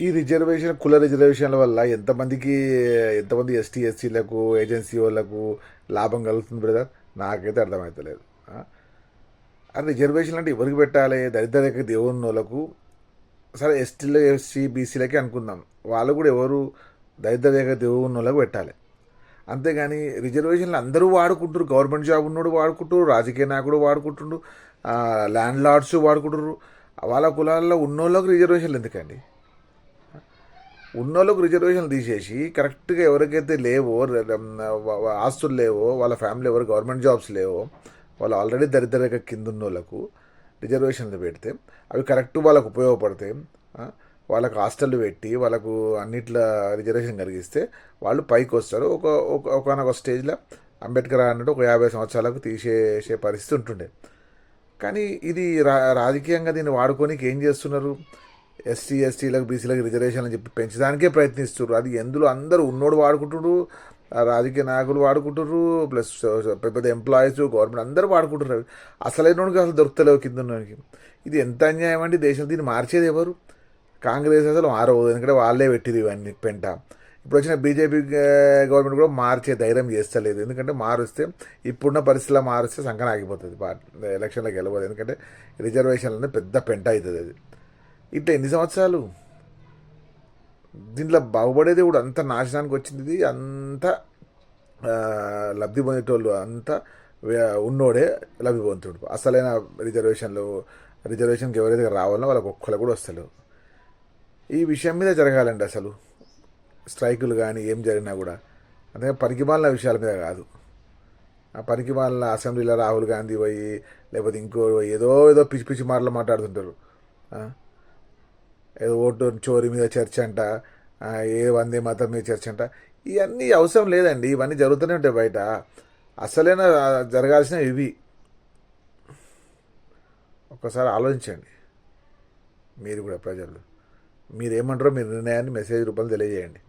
ఈ రిజర్వేషన్ కుల రిజర్వేషన్ల వల్ల ఎంతమందికి ఎంతమంది ఎస్టీ ఎస్సీలకు ఏజెన్సీ వాళ్ళకు లాభం కలుగుతుంది బ్రదర్ నాకైతే అర్థమవుతలేదు అది రిజర్వేషన్ అంటే ఎవరికి పెట్టాలి? దరిద్ర రేఖ దేవుని సరే ఎస్టీలు ఎస్సీ బీసీలకే అనుకుందాం. వాళ్ళు కూడా ఎవరు? దరిద్ర రేఖ దేవుని వాళ్ళకు పెట్టాలి. అంతేగాని రిజర్వేషన్లు అందరూ వాడుకుంటారు గవర్నమెంట్ జాబ్ ఉన్నోడు వాడుకుంటారు రాజకీయ నాయకుడు వాడుకుంటుండ్రు ల్యాండ్ లార్డ్స్ వాడుకుంటారు వాళ్ళ కులాల్లో ఉన్నోళ్ళకు రిజర్వేషన్లు ఎందుకండి? ఉన్నోళ్ళకు రిజర్వేషన్లు తీసేసి కరెక్ట్గా ఎవరికైతే లేవో ఆస్తులు లేవో వాళ్ళ ఫ్యామిలీ ఎవరు గవర్నమెంట్ జాబ్స్ లేవో వాళ్ళు ఆల్రెడీ దరిద్రరేఖ కింద ఉన్న వాళ్ళకు రిజర్వేషన్లు పెడితే అవి కరెక్ట్ వాళ్ళకు ఉపయోగపడతాయి వాళ్ళకు హాస్టల్ పెట్టి వాళ్ళకు అన్నిట్ల రిజర్వేషన్ కలిగిస్తే వాళ్ళు పైకి వస్తారు. ఒక ఒక ఒకనొక స్టేజ్లో అంబేద్కర్ అన్నట్టు ఒక యాభై సంవత్సరాలకు తీసేసే పరిస్థితి ఉంటుండే. కానీ ఇది రా రాజకీయంగా దీన్ని వాడుకోనికి ఏం చేస్తున్నారు? ఎస్సీ ఎస్టీలకు బీసీలకు రిజర్వేషన్ అని చెప్పి పెంచడానికే ప్రయత్నిస్తున్నారు అది ఎందులో అందరూ ఉన్నోడు వాడుకుంటున్నారు రాజకీయ నాయకులు వాడుకుంటున్నారు ప్లస్ పెద్ద పెద్ద ఎంప్లాయీస్ గవర్నమెంట్ అందరూ వాడుకుంటున్నారు. అవి అసలైనోడికి అసలు దొరుకుతలేవు కింద ఇది ఎంత అన్యాయం అంటే దేశం దీన్ని మార్చేది ఎవరు? కాంగ్రెస్ అసలు మారవద్దు ఎందుకంటే వాళ్ళే పెట్టిరు ఇవన్నీ పెంట. ఇప్పుడు వచ్చిన బీజేపీ గవర్నమెంట్ కూడా మార్చే ధైర్యం చేస్తలేదు. ఎందుకంటే మారుస్తే ఇప్పుడున్న పరిస్థితిలో మారుస్తే సంకన ఆగిపోతుంది. పార్టీ ఎలక్షన్లకు వెళ్ళబోదు ఎందుకంటే రిజర్వేషన్లనే పెద్ద పెంట అవుతుంది అది. ఇట్లా ఎన్ని సంవత్సరాలు? దీంట్లో బాగుపడేది కూడా అంత నాశనానికి వచ్చింది ఇది అంత లబ్ధి పొందేటోళ్ళు అంతా ఉన్నోడే లబ్ధి పొందుతుడు. అసలైన రిజర్వేషన్లు రిజర్వేషన్కి ఎవరైతే రావాలో వాళ్ళకి ఒక్కళ్ళు కూడా వస్తలేవు ఈ విషయం మీద జరగాలండి అసలు. స్ట్రైకులు కానీ ఏం జరిగినా కూడా. అంతే పరికిమాలిన విషయాల మీద కాదు. ఆ పరికిమాలిన అసెంబ్లీలో రాహుల్ గాంధీ పోయి లేకపోతే ఇంకో ఏదో ఏదో పిచ్చి పిచ్చి మాటలు మాట్లాడుతుంటారు. ఏదో ఓటు చోరీ మీద చర్చ అంట ఏ వందే మాత్రం మీద చర్చ అంట. ఇవన్నీ అవసరం లేదండి. ఇవన్నీ జరుగుతూనే ఉంటాయి బయట. అసలైన జరగాల్సిన జరగాల్సినవి ఇవి. ఒక్కసారి ఆలోచించండి. మీరు కూడా ప్రజలు. మీరేమంటారో మీ నిర్ణయాన్ని మెసేజ్ రూపంలో తెలియజేయండి.